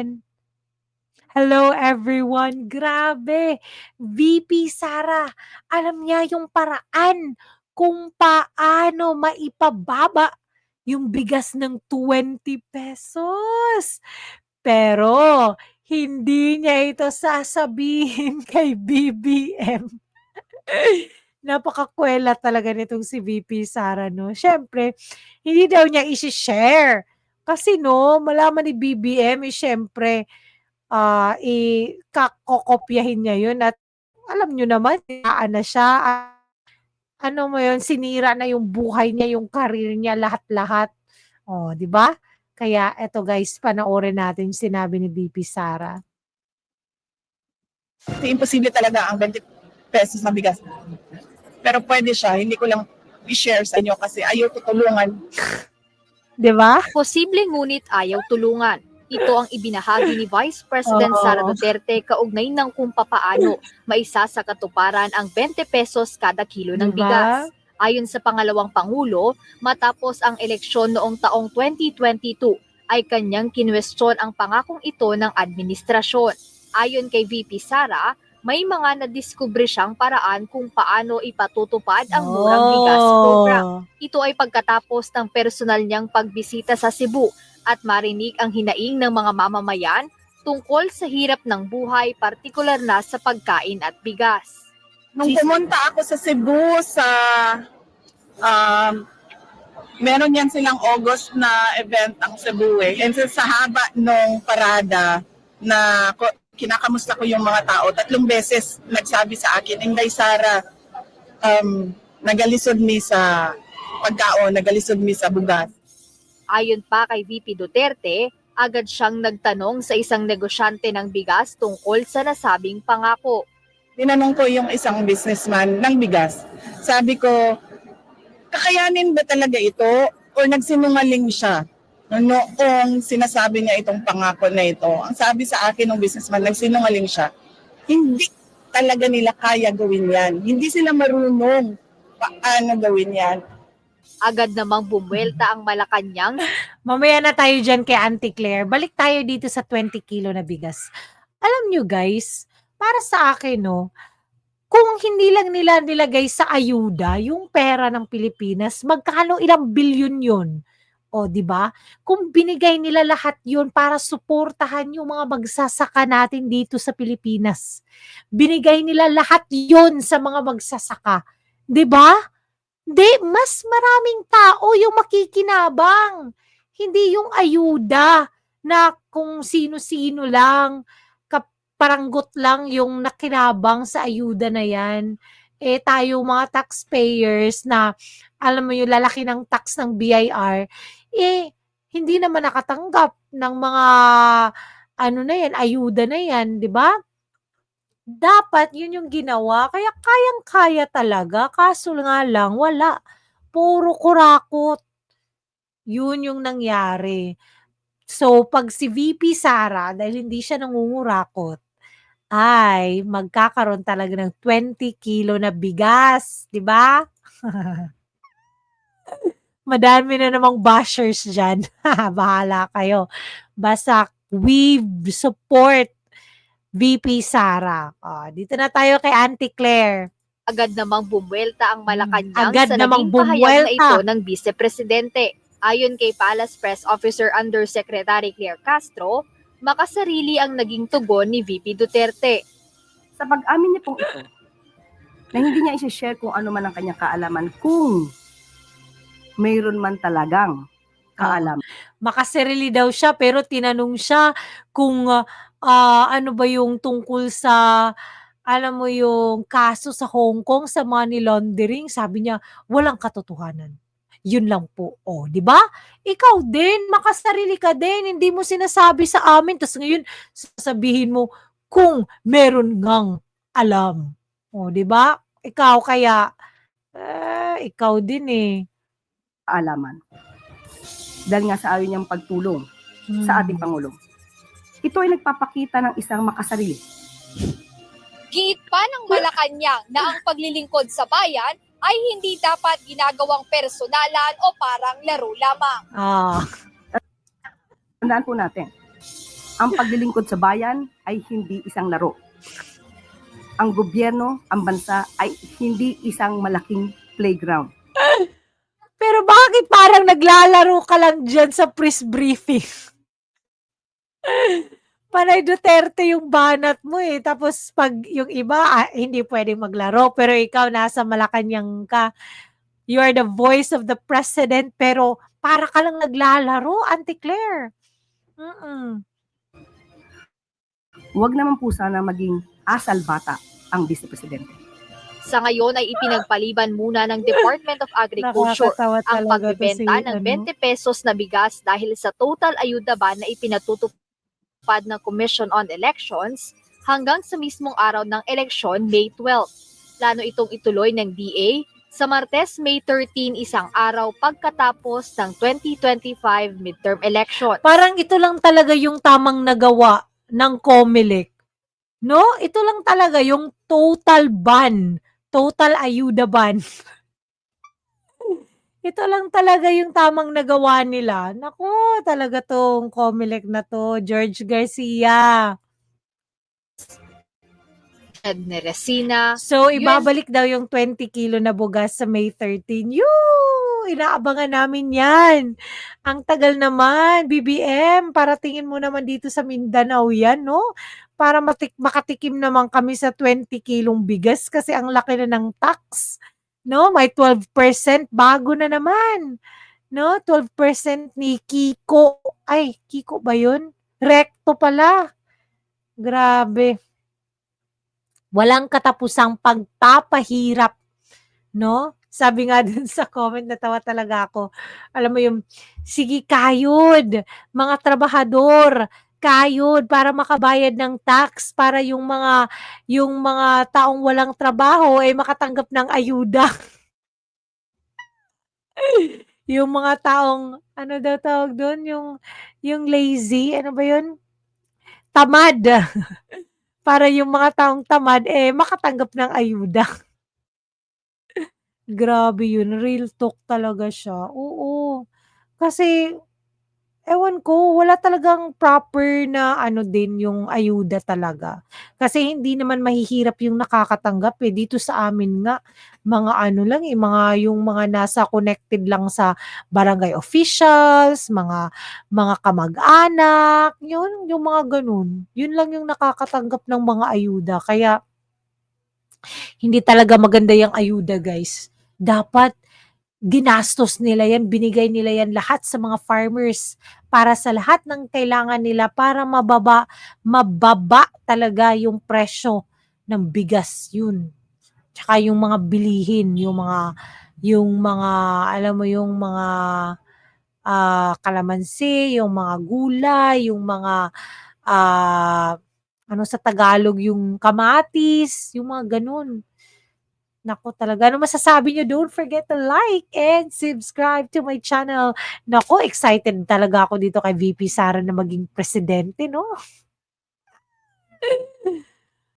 everyone. Hello everyone. Grabe, VP Sara, alam niya yung paraan kung paano maipababa yung bigas ng 20 pesos. Pero hindi niya ito sasabihin kay BBM. Napakakuwela talaga nitong si VP Sara 'no. Siyempre hindi daw niya isi-share kasi 'no, malaman ni BBM, eh, siyempre, ah, i ka kokopyahin niya yun at alam niyo naman siniraan na siya, ah, ano mo yun, sinira na yung buhay niya, yung career niya, lahat-lahat. Oh, 'di ba? Kaya eto guys, panoorin natin yung sinabi ni VP Sara. Imposible talaga ang 20 pesos na bigas. Pero pwede siya, hindi ko lang i-share sa inyo kasi ayaw ko tulungan. 'Di ba? Posible ngunit ayaw tulungan. Ito ang ibinahagi ni Vice President Oo. Sara Duterte kaugnay ng kung papaano maisa sa katuparan ang 20 pesos kada kilo ng 'Di ba? bigas. Ayon sa pangalawang pangulo, matapos ang eleksyon noong taong 2022 ay kanyang kinwestiyon ang pangakong ito ng administrasyon. Ayon kay VP Sara, may mga nadiskubre siyang paraan kung paano ipatutupad ang murang bigas program. Oh. Ito ay pagkatapos ng personal niyang pagbisita sa Cebu at marinig ang hinaing ng mga mamamayan tungkol sa hirap ng buhay, partikular na sa pagkain at bigas. Nung pumunta ako sa Cebu sa um, meron yan silang August na event ang Cebu eh. And sa, haba nung parada na kinakamusta ko yung mga tao, tatlong beses nagsabi sa akin, Inday Sara, um, nagalisod mi sa pagkaon, nagalisod mi sa bugas. Ayon pa kay VP Duterte, agad siyang nagtanong sa isang negosyante ng bigas tungkol sa nasabing pangako. tinanong ko yung isang businessman ng bigas. Sabi ko, kakayanin ba talaga ito o nagsinungaling siya noong sinasabi niya itong pangako na ito? Ang sabi sa akin ng businessman, nagsinungaling siya. Hindi talaga nila kaya gawin yan. Hindi sila marunong paano gawin yan. Agad namang bumwelta ang Malacanang Mamaya na tayo dyan kay Auntie Claire. Balik tayo dito sa 20 kilo na bigas. Alam nyo guys, para sa akin no, kung hindi lang nila nilagay sa ayuda yung pera ng Pilipinas, magkano ilang bilyon yun? O, di ba? Kung binigay nila lahat yun para suportahan yung mga magsasaka natin dito sa Pilipinas. Binigay nila lahat yun sa mga magsasaka. Di ba? Di, mas maraming tao yung makikinabang hindi yung ayuda na kung sino-sino lang, kaparanggot lang yung nakinabang sa ayuda na yan. Eh tayo mga taxpayers na alam mo yung lalaki ng tax ng BIR, eh hindi naman nakatanggap ng mga ano na yan, ayuda na yan, di ba? Dapat yun yung ginawa, kaya kayang-kaya talaga, kaso nga lang wala. Puro kurakot. Yun yung nangyari. So, pag si VP Sara, dahil hindi siya nangungurakot, ay magkakaroon talaga ng 20 kilo na bigas, di ba? Madami na namang bashers dyan. Bahala kayo. Basta we support VP Sara. Oh, dito na tayo kay Auntie Claire. agad namang bumwelta ang Malacanang agad sa naging pahayag na ito ng Vice Presidente. Ayon kay Palace Press Officer Undersecretary Claire Castro, makasarili ang naging tugon ni VP Duterte. sa pag-amin niya pong ito, na hindi niya isi-share kung ano man ang kanyang kaalaman, kung mayroon man talagang kaalaman. makasarili daw siya pero tinanong siya kung ah, ano ba yung tungkol sa alam mo yung kaso sa Hong Kong sa money laundering, sabi niya walang katotohanan. Yun lang po. Oh, 'di ba? Ikaw din, makasarili ka din, hindi mo sinasabi sa amin tapos ngayon sasabihin mo kung meron ngang alam. Oh, 'di ba? Ikaw kaya eh, ikaw din eh. kaalaman. Dahil nga sa ayaw niyang pagtulong sa ating Hmm. Pangulo. Ito ay nagpapakita ng isang makasarili. Giit pa ng Malacanang na ang paglilingkod sa bayan ay hindi dapat ginagawang personalan o parang laro lamang. Ah. Tandaan po natin, ang paglilingkod sa bayan ay hindi isang laro. Ang gobyerno, ang bansa ay hindi isang malaking playground. Pero bakit parang naglalaro ka lang dyan sa press briefing? Panay Duterte yung banat mo eh. Tapos pag yung iba, ah, hindi pwedeng maglaro. Pero ikaw nasa Malacanang ka. You are the voice of the president. Pero para ka lang naglalaro, Auntie Claire. Mm-mm. Huwag naman po sana maging asal bata ang vice presidente. Sa ngayon ay ipinagpaliban muna ng Department of Agriculture ang pagbebenta ng ano. 20 pesos na bigas dahil sa total ayuda ban na ipinatutupad ng Commission on Elections hanggang sa mismong araw ng eleksyon, May 12. Plano itong ituloy ng DA sa Martes, May 13, isang araw pagkatapos ng 2025 midterm election. Parang ito lang talaga yung tamang nagawa ng COMELEC. No? Ito lang talaga yung total ban. Total ayuda ban. Ito lang talaga yung tamang nagawa nila. Nako, talaga tong COMELEC na to. George Garcia. Ed Neresina, So, Yun. ibabalik daw yung 20 kilo na bugas sa May 13. Yoo! Inaabangan namin yan. Ang tagal naman, BBM, para tingin mo naman dito sa Mindanao yan, no? Para matik makatikim naman kami sa 20 kilong bigas kasi ang laki na ng tax. No? May 12% bago na naman. No? 12% ni Kiko. Ay, Kiko ba yun? Recto pala. Grabe walang katapusang pagpapahirap, no? Sabi nga dun sa comment, natawa talaga ako. Alam mo yung, sige kayod, mga trabahador, kayod para makabayad ng tax para yung mga yung mga taong walang trabaho ay makatanggap ng ayuda. yung mga taong ano daw tawag doon yung yung lazy ano ba yun tamad para yung mga taong tamad, eh, makatanggap ng ayuda. Grabe yun, real talk talaga siya. Oo. Kasi, ewan ko, wala talagang proper na ano din yung ayuda talaga. Kasi hindi naman mahihirap yung nakakatanggap eh. Dito sa amin nga, mga ano lang eh, mga yung mga nasa connected lang sa barangay officials, mga mga kamag-anak, yun, yung mga ganun. Yun lang yung nakakatanggap ng mga ayuda. Kaya, hindi talaga maganda yung ayuda, guys. Dapat, ginastos nila yan, binigay nila yan lahat sa mga farmers para sa lahat ng kailangan nila para mababa, mababa talaga yung presyo ng bigas yun. Tsaka yung mga bilihin, yung mga, yung mga, alam mo yung mga, ah, kalamansi, yung mga gulay, yung mga, ah, ano sa Tagalog, yung kamatis, yung mga ganun. Naku talaga, ano masasabi nyo? Don't forget to like and subscribe to my channel. Naku, excited talaga ako dito kay VP Sara na maging presidente, no?